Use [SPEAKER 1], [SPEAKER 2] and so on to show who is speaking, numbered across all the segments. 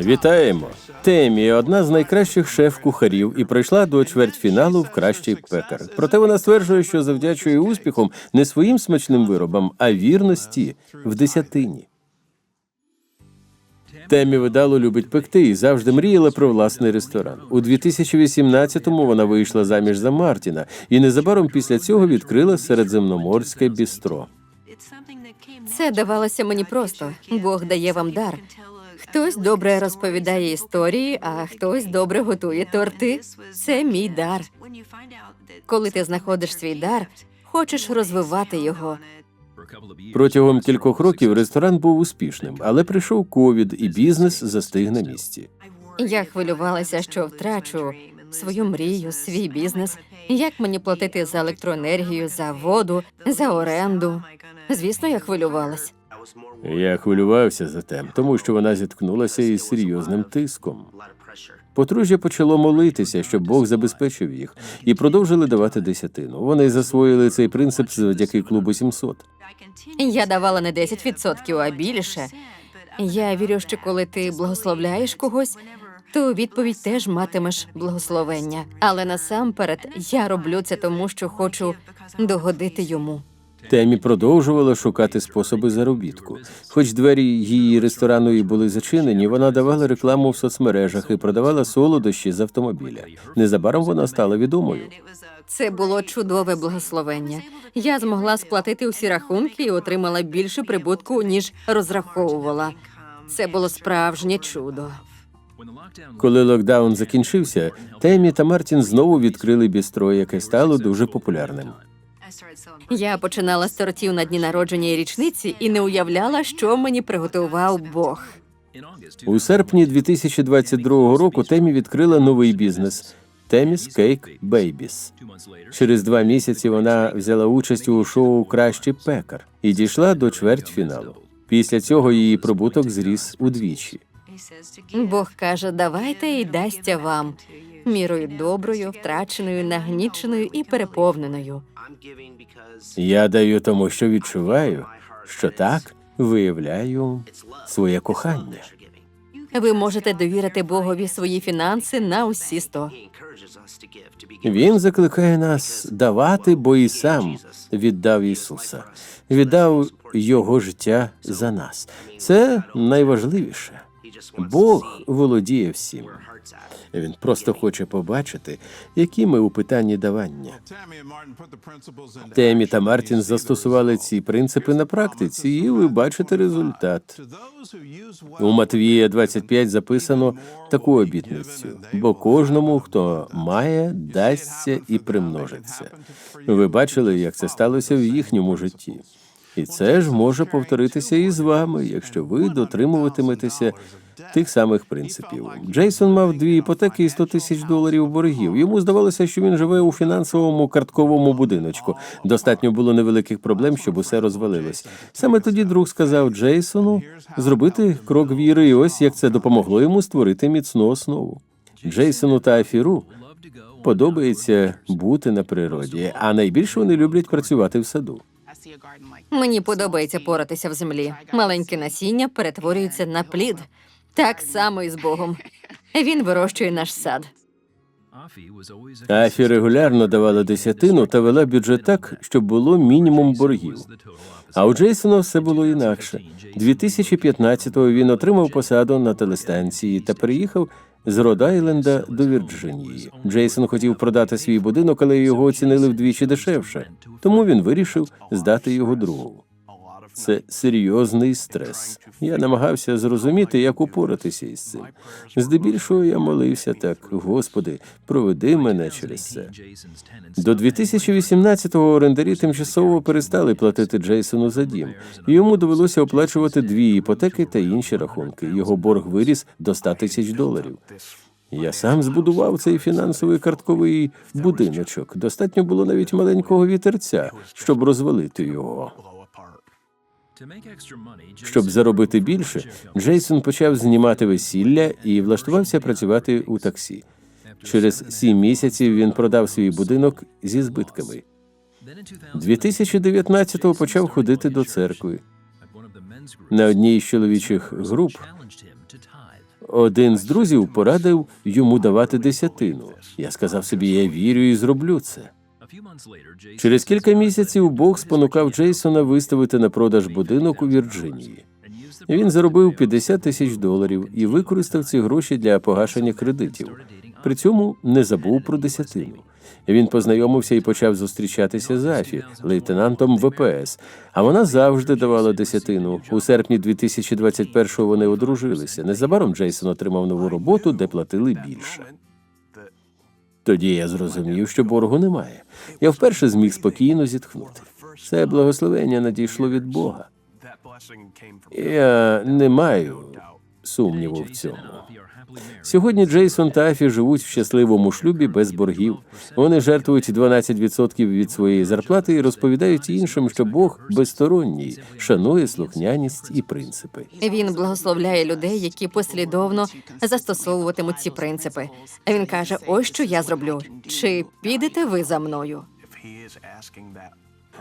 [SPEAKER 1] Вітаємо! Темі одна з найкращих шеф-кухарів і пройшла до чвертьфіналу в кращий пекар. Проте вона стверджує, що завдячує успіхом не своїм смачним виробам, а вірності в десятині. Темі видало любить пекти і завжди мріяла про власний ресторан. У 2018-му вона вийшла заміж за Мартіна і незабаром після цього відкрила середземноморське бістро.
[SPEAKER 2] Це давалося мені просто. Бог дає вам дар. Хтось добре розповідає історії, а хтось добре готує торти. Це мій дар. Коли ти знаходиш свій дар, хочеш розвивати його.
[SPEAKER 1] Протягом кількох років ресторан був успішним, але прийшов ковід, і бізнес застиг на місці.
[SPEAKER 2] Я хвилювалася, що втрачу свою мрію, свій бізнес. Як мені платити за електроенергію, за воду, за оренду? Звісно, я хвилювалась.
[SPEAKER 1] Я хвилювався за тем, тому що вона зіткнулася із серйозним тиском. Подружжя почало молитися, щоб Бог забезпечив їх, і продовжили давати десятину. Вони засвоїли цей принцип завдяки клубу 700.
[SPEAKER 2] Я давала не 10%, а більше. Я вірю, що коли ти благословляєш когось, то відповідь теж матимеш благословення. Але насамперед я роблю це тому, що хочу догодити йому.
[SPEAKER 1] Темі продовжувала шукати способи заробітку. Хоч двері її ресторану і були зачинені, вона давала рекламу в соцмережах і продавала солодощі з автомобіля. Незабаром вона стала відомою.
[SPEAKER 2] Це було чудове благословення. Я змогла сплатити усі рахунки і отримала більше прибутку, ніж розраховувала. Це було справжнє чудо.
[SPEAKER 1] Коли локдаун закінчився, Темі та Мартін знову відкрили бістро, яке стало дуже популярним.
[SPEAKER 2] Я починала з тортів на дні народження і річниці і не уявляла, що мені приготував Бог.
[SPEAKER 1] У серпні 2022 року Темі відкрила новий бізнес Теміс Кейк Бейбіс. Через два місяці вона взяла участь у шоу Кращий пекар і дійшла до чвертьфіналу. Після цього її прибуток зріс удвічі.
[SPEAKER 2] Бог каже: давайте і дасться вам мірою доброю, втраченою, нагніченою і переповненою.
[SPEAKER 1] Я даю тому, що відчуваю, що так виявляю своє кохання.
[SPEAKER 2] Ви можете довірити Богові свої фінанси на усі сто.
[SPEAKER 1] Він закликає нас давати, бо і сам віддав Ісуса, віддав Його життя за нас. Це найважливіше. Бог володіє всім. Він просто хоче побачити, які ми у питанні давання. Темі та Мартін застосували ці принципи на практиці, і ви бачите результат. У Матвія 25 записано таку обітницю: бо кожному, хто має, дасться і примножиться. Ви бачили, як це сталося в їхньому житті. І це ж може повторитися і з вами, якщо ви дотримуватиметеся тих самих принципів. Джейсон мав дві іпотеки і 100 тисяч доларів боргів. Йому здавалося, що він живе у фінансовому картковому будиночку. Достатньо було невеликих проблем, щоб усе розвалилось. Саме тоді друг сказав Джейсону зробити крок віри, і ось як це допомогло йому створити міцну основу. Джейсону та Афіру подобається бути на природі, а найбільше вони люблять працювати в саду.
[SPEAKER 2] Мені подобається поратися в землі. Маленьке насіння перетворюється на плід. Так само і з Богом. Він вирощує наш сад.
[SPEAKER 1] Афі регулярно давала десятину та вела бюджет так, щоб було мінімум боргів. А у Джейсона все було інакше. 2015-го він отримав посаду на телестанції та переїхав з Род-Айленда до Вірджинії. Джейсон хотів продати свій будинок, але його оцінили вдвічі дешевше. Тому він вирішив здати його другу. Це серйозний стрес. Я намагався зрозуміти, як упоратися із цим. Здебільшого я молився так: Господи, проведи мене через це. До 2018-го орендарі тимчасово перестали платити Джейсону за дім, йому довелося оплачувати дві іпотеки та інші рахунки. Його борг виріс до 100 тисяч доларів. Я сам збудував цей фінансовий картковий будиночок. Достатньо було навіть маленького вітерця, щоб розвалити його. Щоб заробити більше, Джейсон почав знімати весілля і влаштувався працювати у таксі. Через сім місяців він продав свій будинок зі збитками. 2019-го почав ходити до церкви. На одній з чоловічих груп Один з друзів порадив йому давати десятину. Я сказав собі, я вірю і зроблю це. Через кілька місяців Бог спонукав Джейсона виставити на продаж будинок у Вірджинії. Він заробив 50 тисяч доларів і використав ці гроші для погашення кредитів. При цьому не забув про десятину. Він познайомився і почав зустрічатися з Афі, лейтенантом ВПС. А вона завжди давала десятину. У серпні 2021-го вони одружилися. Незабаром Джейсон отримав нову роботу, де платили більше. Тоді я зрозумів, що боргу немає. Я вперше зміг спокійно зітхнути. Це благословення надійшло від Бога. Я не маю сумніву в цьому. Сьогодні Джейсон та Афі живуть в щасливому шлюбі без боргів. Вони жертвують 12% від своєї зарплати і розповідають іншим, що Бог безсторонній, шанує слухняність і принципи.
[SPEAKER 2] Він благословляє людей, які послідовно застосовуватимуть ці принципи. Він каже: ось що я зроблю. Чи підете ви за мною?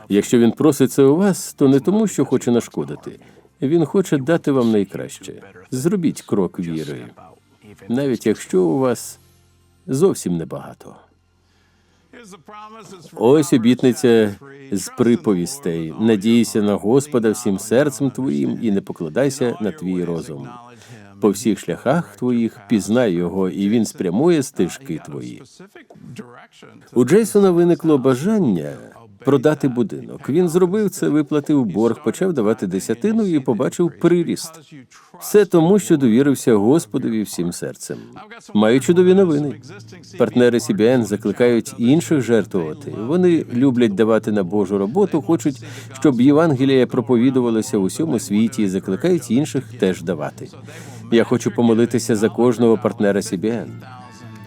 [SPEAKER 1] Якщо він просить це у вас, то не тому, що хоче нашкодити. Він хоче дати вам найкраще. Зробіть крок віри, навіть якщо у вас зовсім небагато. Ось обітниця з приповістей. Надійся на Господа всім серцем твоїм і не покладайся на твій розум. По всіх шляхах твоїх пізнай його, і він спрямує стежки твої. У Джейсона виникло бажання продати будинок. Він зробив це, виплатив борг, почав давати десятину і побачив приріст. Все тому, що довірився Господові всім серцем. Маю чудові новини. Партнери CBN закликають інших жертвувати. Вони люблять давати на Божу роботу, хочуть, щоб Євангелія проповідувалося в усьому світі і закликають інших теж давати. Я хочу помолитися за кожного партнера CBN.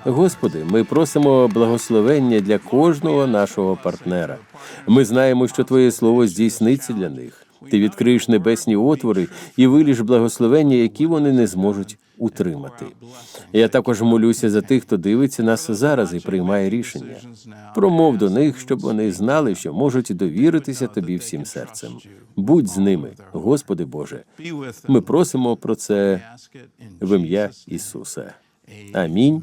[SPEAKER 1] Господи, ми просимо благословення для кожного нашого партнера. Ми знаємо, що Твоє слово здійсниться для них. Ти відкриєш небесні отвори і виліш благословення, які вони не зможуть утримати. Я також молюся за тих, хто дивиться нас зараз і приймає рішення. Промов до них, щоб вони знали, що можуть довіритися тобі всім серцем. Будь з ними, Господи Боже. Ми просимо про це в ім'я Ісуса. Амінь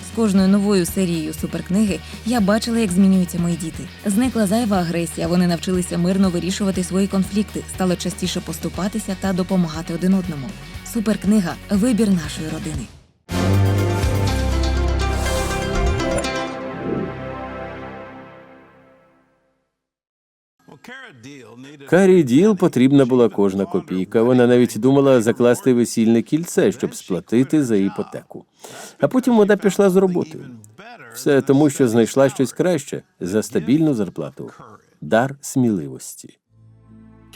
[SPEAKER 3] Кожною новою серією суперкниги я бачила, як змінюються мої діти. Зникла зайва агресія. Вони навчилися мирно вирішувати свої конфлікти, стали частіше поступатися та допомагати один одному. Суперкнига вибір нашої родини.
[SPEAKER 1] Карі Діл потрібна була кожна копійка. Вона навіть думала закласти весільне кільце, щоб сплатити за іпотеку. А потім вона пішла з роботи. Все тому, що знайшла щось краще за стабільну зарплату. Дар сміливості.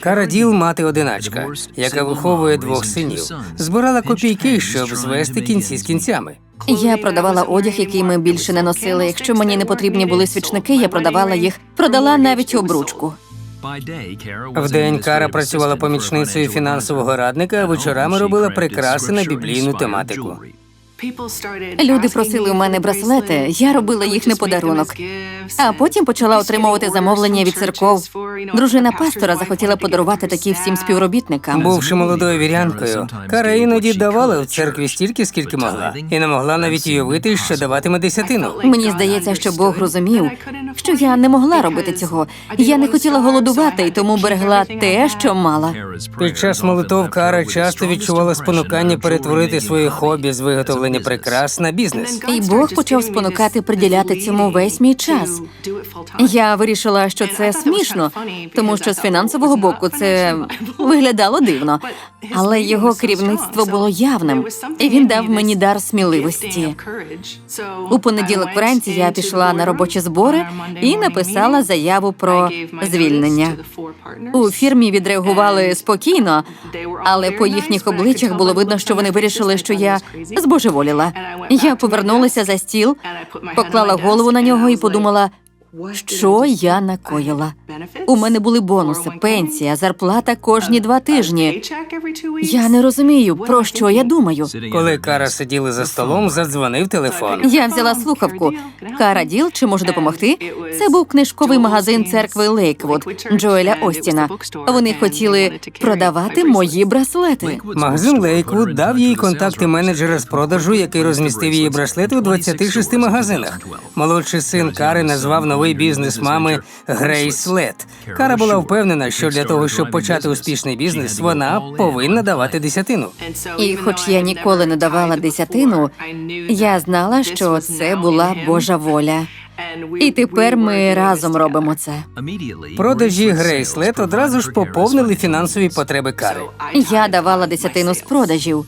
[SPEAKER 4] Караділ мати одиначка, яка виховує двох синів, збирала копійки, щоб звести кінці з кінцями.
[SPEAKER 2] Я продавала одяг, який ми більше не носили. Якщо мені не потрібні були свічники, я продавала їх. Продала навіть обручку.
[SPEAKER 4] Вдень Кара працювала помічницею фінансового радника, а вечорами робила прикраси на біблійну тематику.
[SPEAKER 2] Люди просили у мене браслети, я робила їх на подарунок. А потім почала отримувати замовлення від церков.
[SPEAKER 5] Дружина пастора захотіла подарувати такі всім співробітникам.
[SPEAKER 4] Бувши молодою вірянкою, Кара іноді давала в церкві стільки, скільки могла, і не могла навіть уявити, що даватиме десятину.
[SPEAKER 5] Мені здається, що Бог розумів, що я не могла робити цього. Я не хотіла голодувати, і тому берегла те, що мала.
[SPEAKER 4] Під час молитов Кара часто відчувала спонукання перетворити своє хобі з виготовлення прикрас на бізнес.
[SPEAKER 5] І Бог почав спонукати приділяти цьому весь мій час. Я вирішила, що це смішно, тому що з фінансового боку це виглядало дивно. Але його керівництво було явним, і він дав мені дар сміливості. У понеділок вранці я пішла на робочі збори і написала заяву про звільнення. У фірмі відреагували спокійно, але по їхніх обличчях було видно, що вони вирішили, що я збожеволіла. Я повернулася за стіл, поклала голову на нього і подумала, що я накоїла. У мене були бонуси, пенсія, зарплата кожні два тижні. Я не розумію, про що я думаю.
[SPEAKER 4] Коли Кара сиділи за столом, задзвонив телефон.
[SPEAKER 5] Я взяла слухавку. Кара Діл, чи може допомогти? Це був книжковий магазин церкви Лейквуд Джоеля Остіна. Вони хотіли продавати мої браслети.
[SPEAKER 4] Магазин Лейквуд дав їй контакти менеджера з продажу, який розмістив її браслети у 26 магазинах. Молодший син Кари назвав новий бізнес мами Грейс Лет. Кара була впевнена, що для того, щоб почати успішний бізнес, вона повинна давати десятину.
[SPEAKER 5] І хоч я ніколи не давала десятину, я знала, що це була Божа воля. І тепер ми разом робимо це.
[SPEAKER 4] Продажі Грейс Лет одразу ж поповнили фінансові потреби Кари.
[SPEAKER 5] Я давала десятину з продажів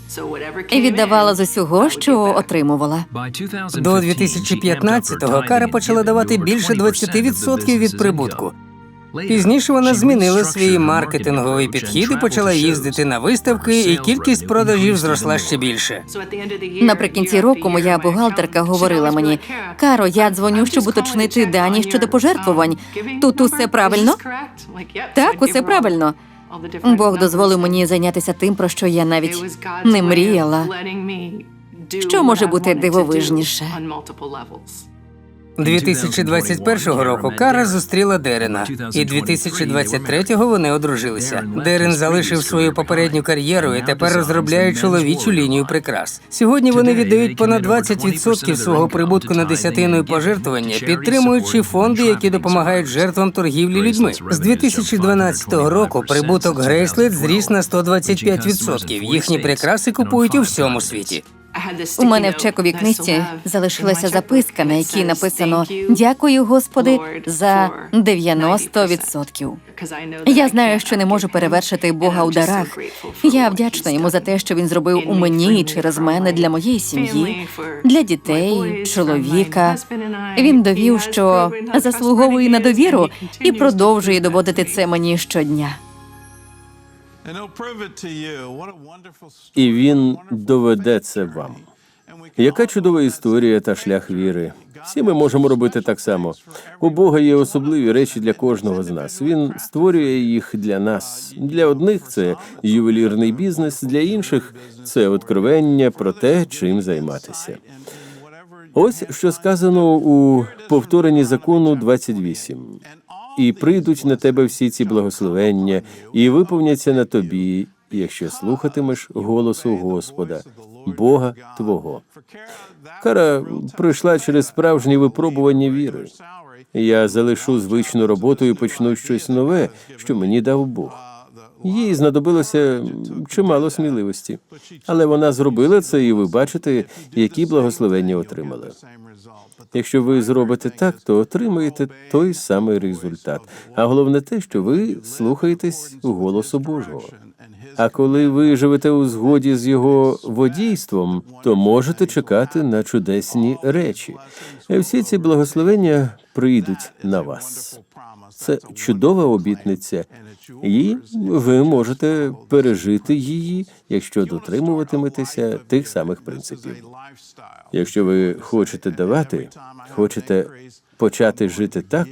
[SPEAKER 5] і віддавала з усього, що отримувала.
[SPEAKER 4] До 2015-го Кара почала давати більше 20% від прибутку. Пізніше вона змінила свій маркетинговий підхід і почала їздити на виставки, і кількість продажів зросла ще більше.
[SPEAKER 5] Наприкінці року моя бухгалтерка говорила мені: Каро, я дзвоню, щоб уточнити дані щодо пожертвувань. Тут усе правильно? Так, усе правильно. Бог дозволив мені зайнятися тим, про що я навіть не мріяла.
[SPEAKER 6] Що може бути дивовижніше?
[SPEAKER 4] 2021 року Кара зустріла Дерена, і 2023-го вони одружилися. Дерен залишив свою попередню кар'єру і тепер розробляє чоловічу лінію прикрас. Сьогодні вони віддають понад 20% свого прибутку на десятину і пожертвування, підтримуючи фонди, які допомагають жертвам торгівлі людьми. З 2012 року прибуток Грейслет зріс на 125%. Їхні прикраси купують у всьому світі.
[SPEAKER 5] У мене в чековій книжці залишилася записка, на якій написано Дякую, Господи, за 90%. Я знаю, що не можу перевершити Бога у дарах. Я вдячна йому за те, що він зробив у мені і через мене для моєї сім'ї, для дітей, чоловіка. Він довів, що заслуговує на довіру і продовжує доводити це мені щодня.
[SPEAKER 1] І він доведе це вам. Яка чудова історія та шлях віри. Всі ми можемо робити так само. У Бога є особливі речі для кожного з нас. Він створює їх для нас. Для одних це ювелірний бізнес, для інших це откровення про те, чим займатися. Ось що сказано у повторенні закону 28. І прийдуть на тебе всі ці благословення, і виповняться на тобі, якщо слухатимеш голосу Господа, Бога Твого. Кара пройшла через справжні випробування віри. Я залишу звичну роботу і почну щось нове, що мені дав Бог. Їй знадобилося чимало сміливості, але вона зробила це, і ви бачите, які благословення отримали. Якщо ви зробите так, то отримаєте той самий результат. А головне те, що ви слухаєтесь голосу Божого. А коли ви живете у згоді з його водійством, то можете чекати на чудесні речі. Всі ці благословення прийдуть на вас. Це чудова обітниця, і ви можете пережити її, якщо дотримуватиметеся тих самих принципів. Якщо ви хочете давати, хочете почати жити так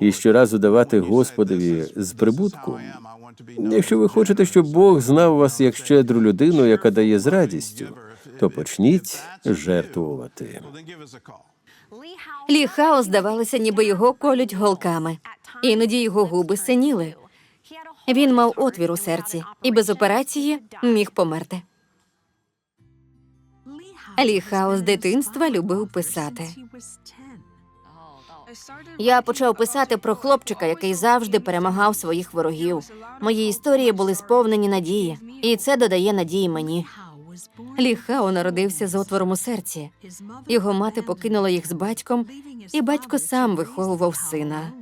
[SPEAKER 1] і щоразу давати Господові з прибутком. Якщо ви хочете, щоб Бог знав вас як щедру людину, яка дає з радістю, то почніть жертвувати.
[SPEAKER 5] Лі Хаус здавалося, ніби його колють голками.
[SPEAKER 2] Іноді його губи синіли. Він мав отвір у серці і без операції міг померти. Лі Хао з дитинства любив писати. Я почав писати про хлопчика, який завжди перемагав своїх ворогів. Мої історії були сповнені надії, і це додає надії мені. Лі Хао народився з отвором у серці. Його мати покинула їх з батьком, і батько сам виховував сина.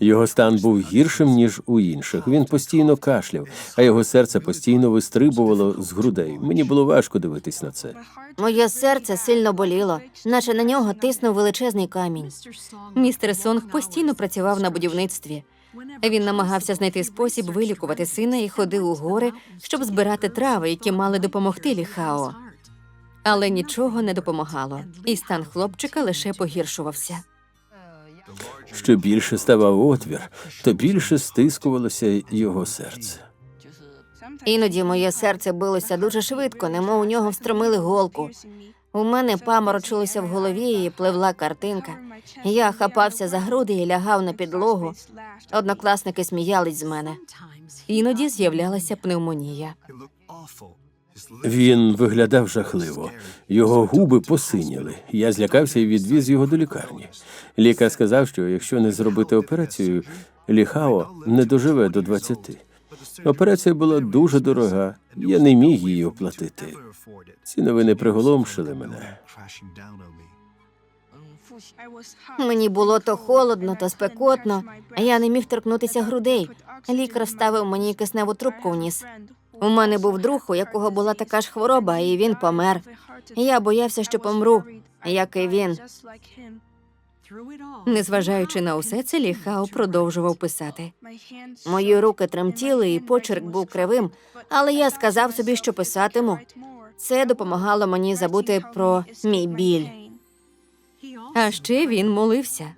[SPEAKER 1] Його стан був гіршим ніж у інших. Він постійно кашляв, а його серце постійно вистрибувало з грудей. Мені було важко дивитись на це.
[SPEAKER 2] Моє серце сильно боліло, наче на нього тиснув величезний камінь. Містер Сонг постійно працював на будівництві. Він намагався знайти спосіб вилікувати сина і ходив у гори, щоб збирати трави, які мали допомогти Ліхао. Але нічого не допомагало, і стан хлопчика лише погіршувався.
[SPEAKER 1] Що більше ставав отвір, то більше стискувалося його серце.
[SPEAKER 2] Іноді моє серце билося дуже швидко, немов у нього встромили голку. У мене паморочилося в голові і пливла картинка. Я хапався за груди і лягав на підлогу. Однокласники сміялись з мене. Іноді з'являлася пневмонія.
[SPEAKER 1] Він виглядав жахливо. Його губи посиніли. Я злякався і відвіз його до лікарні. Лікар сказав, що якщо не зробити операцію, Ліхао не доживе до 20. Операція була дуже дорога. Я не міг її оплатити. Ці новини приголомшили мене.
[SPEAKER 2] Мені було то холодно, то спекотно, а я не міг торкнутися грудей. Лікар вставив мені кисневу трубку в ніс. У мене був друг, у якого була така ж хвороба, і він помер. Я боявся, що помру, як і він. Незважаючи на усе це, Ліхао продовжував писати. Мої руки тремтіли, і почерк був кривим, але я сказав собі, що писатиму. Це допомагало мені забути про мій біль. А ще він молився.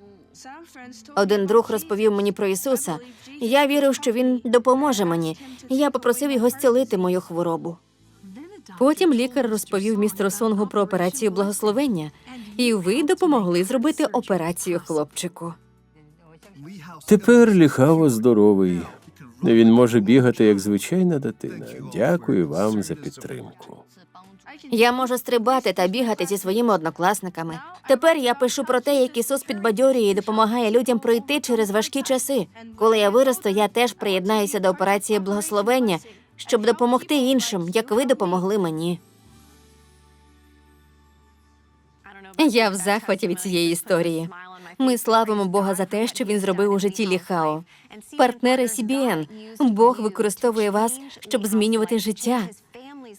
[SPEAKER 2] Один друг розповів мені про Ісуса. Я вірив, що він допоможе мені. Я попросив його зцілити мою хворобу. Потім лікар розповів містеру Сонгу про операцію благословення, і ви допомогли зробити операцію хлопчику.
[SPEAKER 1] Тепер Ліхао здоровий. Він може бігати як звичайна дитина. Дякую вам за підтримку.
[SPEAKER 2] Я можу стрибати та бігати зі своїми однокласниками. Тепер я пишу про те, як Ісус підбадьорює і допомагає людям пройти через важкі часи. Коли я виросту, я теж приєднаюся до операції благословення, щоб допомогти іншим, як ви допомогли мені. Я в захваті від цієї історії. Ми славимо Бога за те, що він зробив у житті Ліхао. Партнери CBN. Бог використовує вас, щоб змінювати життя.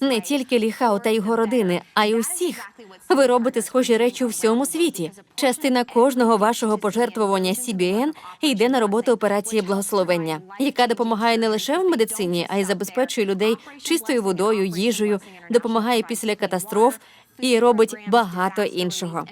[SPEAKER 2] Не тільки Ліхао та його родини, а й усіх. Ви робите схожі речі у всьому світі. Частина кожного вашого пожертвування CBN йде на роботу операції благословення, яка допомагає не лише в медицині, а й забезпечує людей чистою водою, їжею, допомагає після катастроф і робить багато іншого.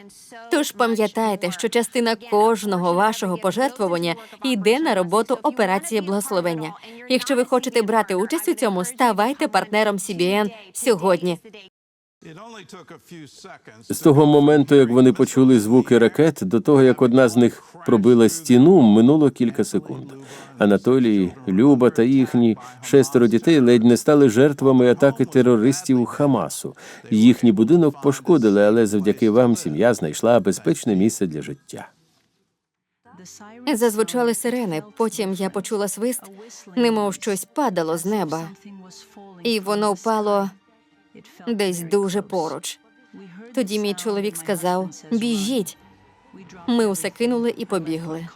[SPEAKER 2] Тож пам'ятайте, що частина кожного вашого пожертвування йде на роботу операції благословення. Якщо ви хочете брати участь у цьому, ставайте партнером CBN сьогодні.
[SPEAKER 1] З того моменту, як вони почули звуки ракет, до того як одна з них пробила стіну, минуло кілька секунд. Анатолій, Люба та їхні шестеро дітей ледь не стали жертвами атаки терористів Хамасу. Їхній будинок пошкодили, але завдяки вам сім'я знайшла безпечне місце для життя.
[SPEAKER 2] Зазвучали сирени. Потім я почула свист, немов щось падало з неба, і воно впало десь дуже поруч. Тоді мій чоловік сказав: Біжіть. Ми усе кинули і побігли.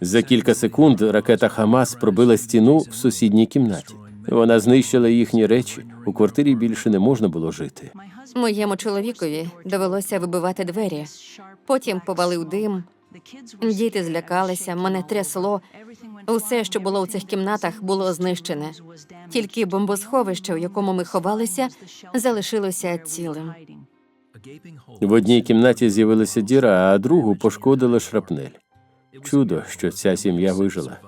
[SPEAKER 1] За кілька секунд ракета Хамас пробила стіну в сусідній кімнаті. Вона знищила їхні речі. У квартирі більше не можна було жити.
[SPEAKER 2] Моєму чоловікові довелося вибивати двері. Потім повалив дим. Діти злякалися, мене трясло. Усе, що було у цих кімнатах, було знищене. Тільки бомбосховище, у якому ми ховалися, залишилося цілим.
[SPEAKER 1] В одній кімнаті з'явилася діра, а другу пошкодила шрапнель. Чудо, що ця сім'я вижила.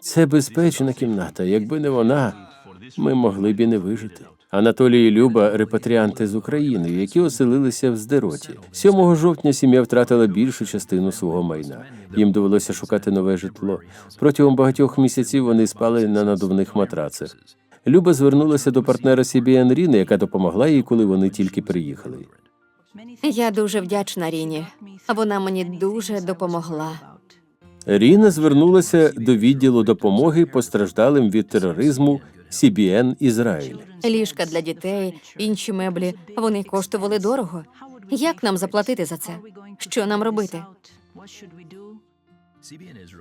[SPEAKER 1] Це безпечна кімната. Якби не вона, ми могли б і не вижити. Анатолій і Люба репатріанти з України, які оселилися в Здероті. 7 жовтня сім'я втратила більшу частину свого майна. Їм довелося шукати нове житло. Протягом багатьох місяців вони спали на надувних матрацах. Люба звернулася до партнера CBN Ріни, яка допомогла їй, коли вони тільки приїхали.
[SPEAKER 2] Я дуже вдячна Ріні. Вона мені дуже допомогла.
[SPEAKER 1] Ріна звернулася до відділу допомоги постраждалим від тероризму CBN Ізраїль.
[SPEAKER 2] Ліжка для дітей, інші меблі. Вони коштували дорого. Як нам заплатити за це? Що нам робити?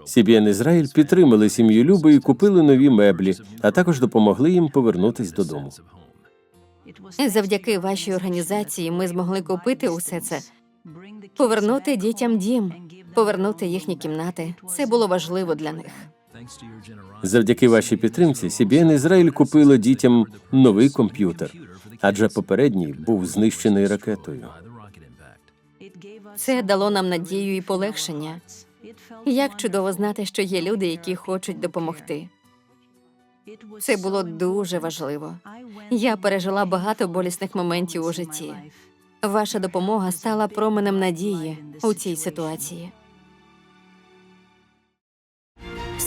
[SPEAKER 1] CBN Ізраїль підтримали сім'ю Люби і купили нові меблі, а також допомогли їм повернутись додому.
[SPEAKER 2] Завдяки вашій організації ми змогли купити усе це, повернути дітям дім, повернути їхні кімнати. Це було важливо для них.
[SPEAKER 1] Завдяки вашій підтримці CBN Ізраїль купила дітям новий комп'ютер, адже попередній був знищений ракетою.
[SPEAKER 2] Це дало нам надію і полегшення. Як чудово знати, що є люди, які хочуть допомогти. Це було дуже важливо. Я пережила багато болісних моментів у житті. Ваша допомога стала променем надії у цій ситуації.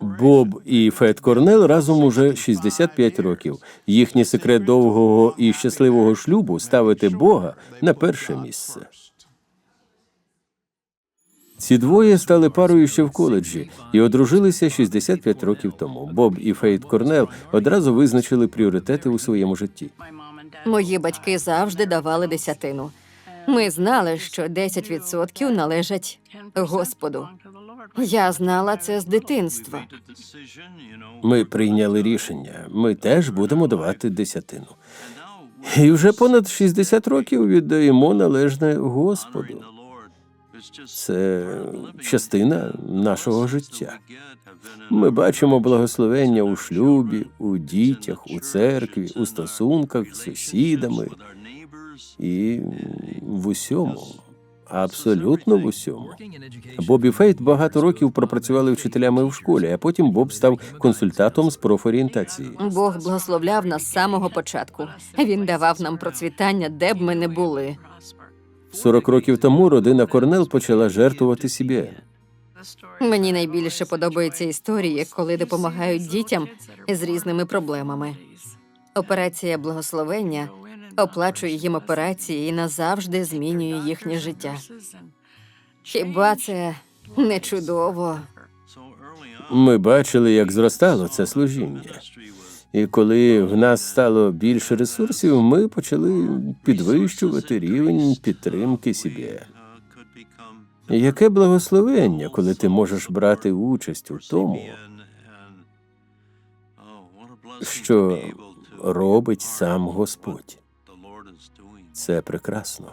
[SPEAKER 1] Боб і Фет Корнел разом уже 65 років. Їхній секрет довгого і щасливого шлюбу ставити Бога на перше місце. Ці двоє стали парою ще в коледжі і одружилися 65 років тому. Боб і Фейт Корнел одразу визначили пріоритети у своєму житті.
[SPEAKER 2] Мої батьки завжди давали десятину. Ми знали, що 10% належать Господу. Я знала це з дитинства.
[SPEAKER 1] Ми прийняли рішення. Ми теж будемо давати десятину. І вже понад 60 років віддаємо належне Господу. Це частина нашого життя. Ми бачимо благословення у шлюбі, у дітях, у церкві, у стосунках з сусідами і в усьому. Абсолютно в усьому. Боб і Фейт багато років пропрацювали вчителями в школі, а потім Боб став консультантом з профорієнтації.
[SPEAKER 2] Бог благословляв нас з самого початку. Він давав нам процвітання, де б ми не були.
[SPEAKER 1] 40 років тому родина Корнел почала жертвувати CBN.
[SPEAKER 2] Мені найбільше подобаються історії, коли допомагають дітям з різними проблемами. Операція благословення оплачує їм операції і назавжди змінює їхнє життя. Хіба це не чудово?
[SPEAKER 1] Ми бачили, як зростало це служіння. І коли в нас стало більше ресурсів, ми почали підвищувати рівень підтримки CBN. Яке благословення, коли ти можеш брати участь у тому, що робить сам Господь. Це прекрасно.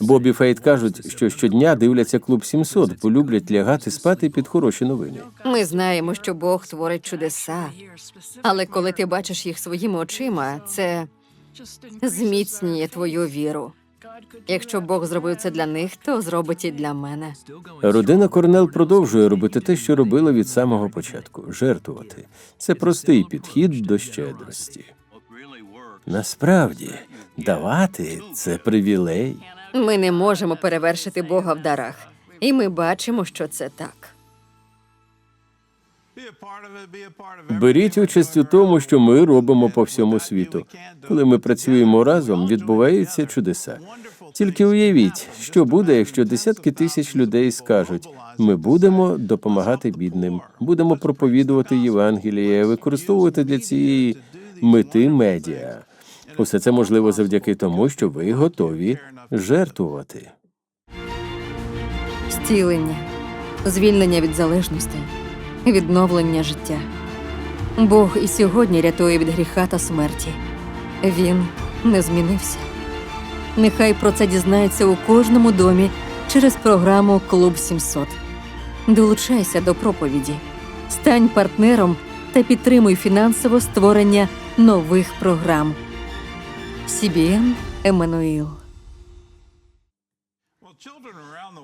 [SPEAKER 1] Бобі Фейт кажуть, що щодня дивляться клуб 700, бо люблять лягати спати під хороші новини.
[SPEAKER 2] Ми знаємо, що Бог творить чудеса, але коли ти бачиш їх своїми очима, це зміцнює твою віру. Якщо Бог зробив це для них, то зробить і для мене.
[SPEAKER 1] Родина Корнел продовжує робити те, що робила від самого початку жертвувати. Це простий підхід до щедрості. Насправді, давати це привілей.
[SPEAKER 2] Ми не можемо перевершити Бога в дарах, і ми бачимо, що це так.
[SPEAKER 1] Беріть участь у тому, що ми робимо по всьому світу. Коли ми працюємо разом, відбуваються чудеса. Тільки уявіть, що буде, якщо десятки тисяч людей скажуть: ми будемо допомагати бідним, будемо проповідувати Євангеліє, використовувати для цієї мети медіа. Усе це можливо завдяки тому, що ви готові жертвувати.
[SPEAKER 2] Зцілення, звільнення від залежностей, відновлення життя. Бог і сьогодні рятує від гріха та смерті. Він не змінився. Нехай про це дізнається у кожному домі через програму Клуб 700. Долучайся до проповіді, стань партнером та підтримуй фінансово створення нових програм. CBN Еммануїл.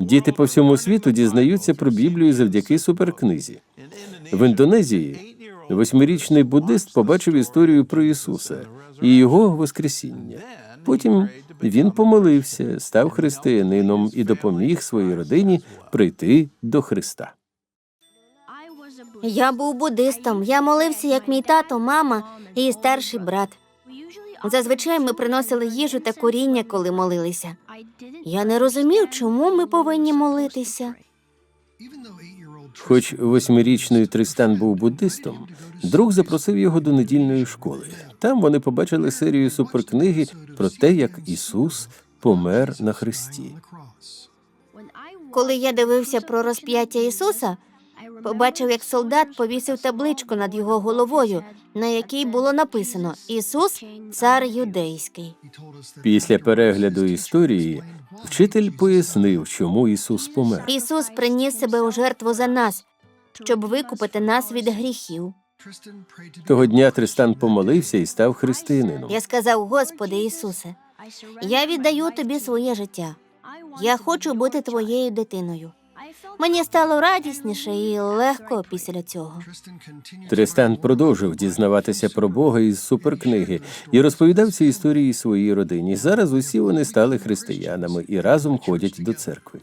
[SPEAKER 1] Діти по всьому світу дізнаються про Біблію завдяки суперкнизі. В Індонезії восьмирічний буддист побачив історію про Ісуса і його Воскресіння. Потім він помолився, став християнином і допоміг своїй родині прийти до Христа.
[SPEAKER 7] Я був буддистом. Я молився, як мій тато, мама і старший брат. Зазвичай ми приносили їжу та коріння, коли молилися. Я не розумів, чому ми повинні молитися.
[SPEAKER 1] Хоч восьмирічний Тристан був буддистом, друг запросив його до недільної школи. Там вони побачили серію суперкниги про те, як Ісус помер на Христі.
[SPEAKER 7] Коли я дивився про розп'яття Ісуса, побачив, як солдат повісив табличку над його головою, на якій було написано Ісус цар юдейський.
[SPEAKER 1] Після перегляду історії вчитель пояснив, чому Ісус помер.
[SPEAKER 7] Ісус приніс себе у жертву за нас, щоб викупити нас від гріхів.
[SPEAKER 1] Того дня Тристан помолився і став християнином.
[SPEAKER 7] Я сказав, Господи Ісусе, я віддаю тобі своє життя. Я хочу бути твоєю дитиною. Мені стало радісніше і легко після цього.
[SPEAKER 1] Тристан продовжив дізнаватися про Бога із суперкниги і розповідав ці історії своїй родині. Зараз усі вони стали християнами і разом ходять до церкви.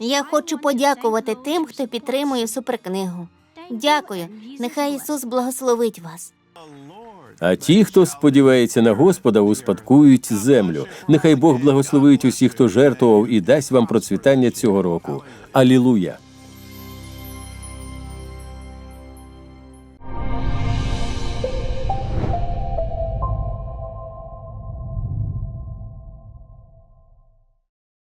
[SPEAKER 7] Я хочу подякувати тим, хто підтримує суперкнигу. Дякую. Нехай Ісус благословить вас.
[SPEAKER 1] А ті, хто сподівається на Господа, успадкують землю. Нехай Бог благословить усіх, хто жертвував і дасть вам процвітання цього року. Алілуя!